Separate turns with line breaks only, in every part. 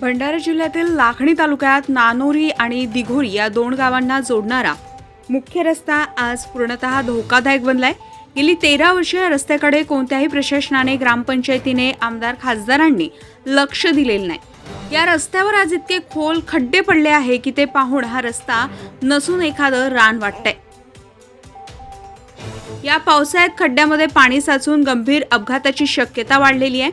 भंडारा जिल्ह्यातील लाखणी तालुक्यात नानोरी आणि दिघोरी या दोन गावांना जोडणारा मुख्य रस्ता आज पूर्णतः धोकादायक बनलाय. गेली तेरा वर्ष या रस्त्याकडे कोणत्याही प्रशासनाने ग्रामपंचायतीने आमदार खासदारांनी लक्ष दिलेलं नाही. या रस्त्यावर आज इतके खोल खड्डे पडले आहे की ते पाहून हा रस्ता नसून एखादं रान वाटतंय. या पावसाळ्यात खड्ड्यामध्ये पाणी साचून गंभीर अपघाताची शक्यता वाढलेली आहे.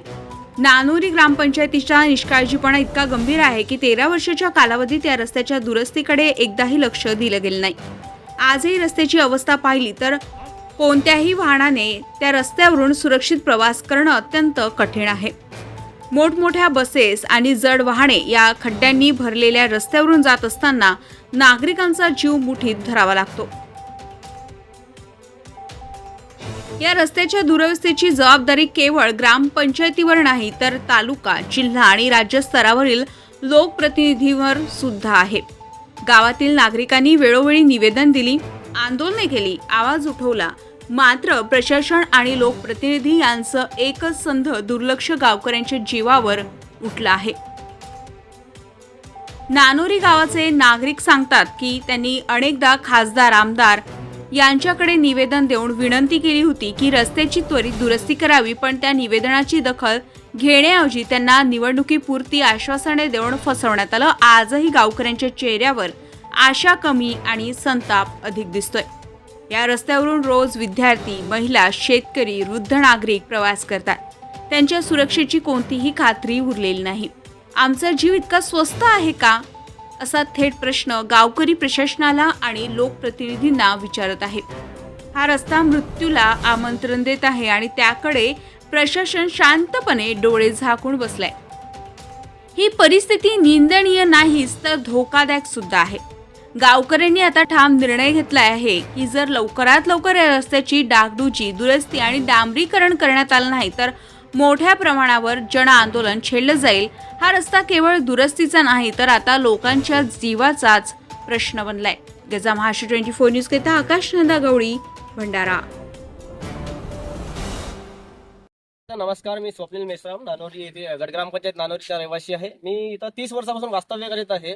नानोरी ग्रामपंचायतीचा निष्काळजीपणा इतका गंभीर आहे की तेरा वर्षाच्या कालावधीत या रस्त्याच्या दुरुस्तीकडे एकदाही लक्ष दिलं गेलं नाही. आजही रस्त्याची अवस्था पाहिली तर कोणत्याही वाहनाने त्या रस्त्यावरून सुरक्षित प्रवास करणं अत्यंत कठीण आहे. मोठमोठ्या बसेस आणि जड वाहने या खड्ड्यांनी भरलेल्या रस्त्यावरून जात असताना नागरिकांचा जीव मुठीत धरावा लागतो. या रस्त्याच्या दुरवस्थेची जबाबदारी केवळ ग्रामपंचायतीवर नाही तर तालुका जिल्हा आणि राज्य स्तरावरील लोकप्रतिनिधीवर सुद्धा आहे. गावातील नागरिकांनी वेळोवेळी निवेदन दिली आंदोलने केली आवाज उठवला. मात्र प्रशासन आणि लोकप्रतिनिधी यांचं एकच संध दुर्लक्ष गावकऱ्यांच्या जीवावर उठलं आहे. नानोरी गावाचे नागरिक सांगतात की त्यांनी अनेकदा खासदार आमदार यांच्याकडे निवेदन देऊन विनंती केली होती की रस्त्याची त्वरित दुरुस्ती करावी पण त्या निवेदनाची दखल घेण्याऐवजी त्यांना निवडणुकीपुरती आश्वासने देऊन फसवण्यात आलं. आजही गावकऱ्यांच्या चेहऱ्यावर आशा कमी आणि संताप अधिक दिसतोय. या रस्त्यावरून रोज विद्यार्थी महिला शेतकरी वृद्ध नागरिक प्रवास करतात. त्यांच्या सुरक्षेची कोणतीही खात्री उरलेली नाही. आमचा जीव इतका स्वस्त आहे का? असा थेट प्रश्न गावकरी प्रशासनाला आणि लोकप्रतिनिधींना विचारत आहे. हा रस्ता मृत्यूला आमंत्रण देत आहे आणि त्याकडे प्रशासन शांतपणे डोळे झाकून बसलाय. ही परिस्थिती निंदनीय नाहीच तर धोकादायक सुद्धा आहे. गावकऱ्यांनी आता ठाम निर्णय घेतला आहे की जर लवकरात लवकर या रस्त्याची डागडुजी दुरुस्ती आणि डांबरीकरण करण्यात आलं नाही तर मोठ्या प्रमाणावर जन आंदोलन छेडलं जाईल. हा रस्ता केवळ दुरुस्तीचा नाही तर आता लोकांच्या जीवाचाच प्रश्न बनलाय. गजा महाराष्ट्र ट्वेंटी फोर न्यूज करिता आकाश नंदा गवळी भंडारा.
नमस्कार मी स्वप्नील मेश्राम नानोरी येथे गड ग्रामपंचायत नानोरीचा रहिवासी आहे. मी इथं तीस वर्षापासून वास्तव्य करीत आहे.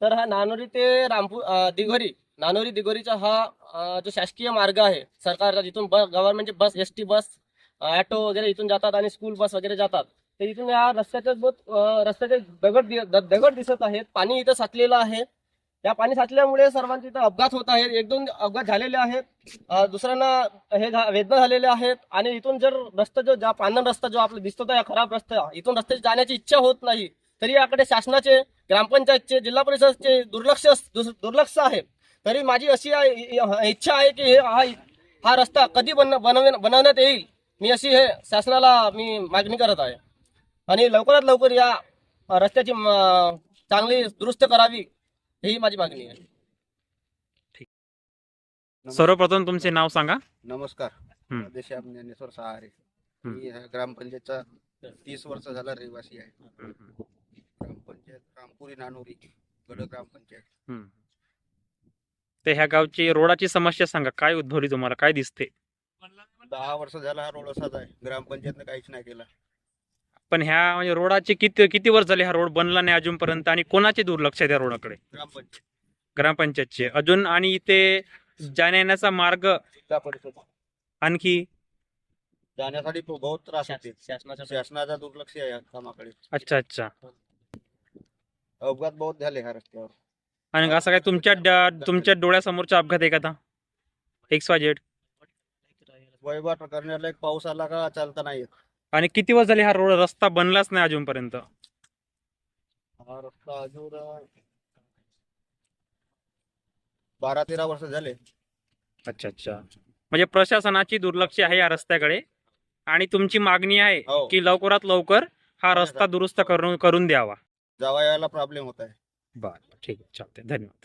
तर हा नानोरी ते रामपूर दिघोरी नानोरी दिघोरीचा हा जो शासकीय मार्ग आहे सरकारचा जिथून bus गव्हर्नमेंटची bus S T bus auto वगैरे इथून जातात आणि स्कूल बस वगैरे जातात. तर इथून या रस्त्याच्या बहुत रस्त्याचे दगड दि- द- दगड दिसत आहेत. पाणी इथं साचलेलं आहे. या पाणी साचल्यामुळे सर्वांचे इथं अपघात होत आहेत. एक दोन अपघात झालेले आहेत. दुसऱ्यांना हे झा- वेदना झालेल्या आहेत. आणि इथून जर रस्ता जो ज्या पानन रस्ता जो आपला दिसतो या खराब रस्ता इथून रस्त्याची जाण्याची इच्छा होत नाही. तरी याकडे शासनाचे ग्रामपंचायतचे जिल्हा परिषदचे दुर्लक्ष दुस- दुर्लक्ष आहे. तरी माझी अशी इच्छा आहे की हे- हा हा रस्ता कधी बन बनवण्यात येईल. मी अशी हे शासनाला मी मागणी करत आहे. आणि लवकरात लवकर या रस्त्याची चांगली दुरुस्त करावी ही माझी मागणी आहे.
सर्वप्रथम तुमचे नाव सांगा.
नमस्कार. देशाम ज्ञानेश्वर सहारे. मी ग्रामपंचायतचा तीस वर्ष झाला रहिवासी आहे. ग्रामपंचायत रामपुरी नानोरी गड ग्रामपंचायत.
ते ह्या गावची रोडाची समस्या सांगा. काय उद्भवली तुम्हाला? काय दिसते?
दहा वर्ष झाला हा रोड असाच आहे. ग्रामपंचायतनं काहीच नाही केला.
पण ह्या म्हणजे रोडाचे किती किती वर्ष झाले हा रोड बनला नाही अजूनपर्यंत आणि कोणाचे दुर्लक्ष आहे त्या रोडाकडे?
ग्रामपंचायत.
ग्रामपंचायतचे. अजून आणि इथे जाण्या येण्याचा मार्ग
परिषद.
आणखी?
जाण्यासाठी खूप बहुत त्रास होते.
शासनाच्या
शासनाचा दुर्लक्ष आहे या कामाकडे.
अच्छा अच्छा.
अपघात बहुत झाले ह्या रस्त्यावर.
आणि असं काय तुमच्या डा- तुमच्या डोळ्यासमोरचा अपघात आहे का आता? एक्स वाय झेड
वहिवाट करण्याला एक पाऊस आला का चालता नाही येत.
आणि किती वर्ष झाले हा रोड रस्ता बनलाच नाही अजूनपर्यंत?
हा रस्ता अजून अं, बारा तेरा वर्ष झाले.
अच्छा अच्छा. म्हणजे प्रशासनाची दुर्लक्ष आहे या रस्त्याकडे. आणि तुमची मागणी आहे
हो.
की लवकरात लवकर हा रस्ता दुरुस्त करून करून द्यावा.
जावा यायला प्रॉब्लेम होत आहे.
बरं ठीक आहे. चालते धन्यवाद.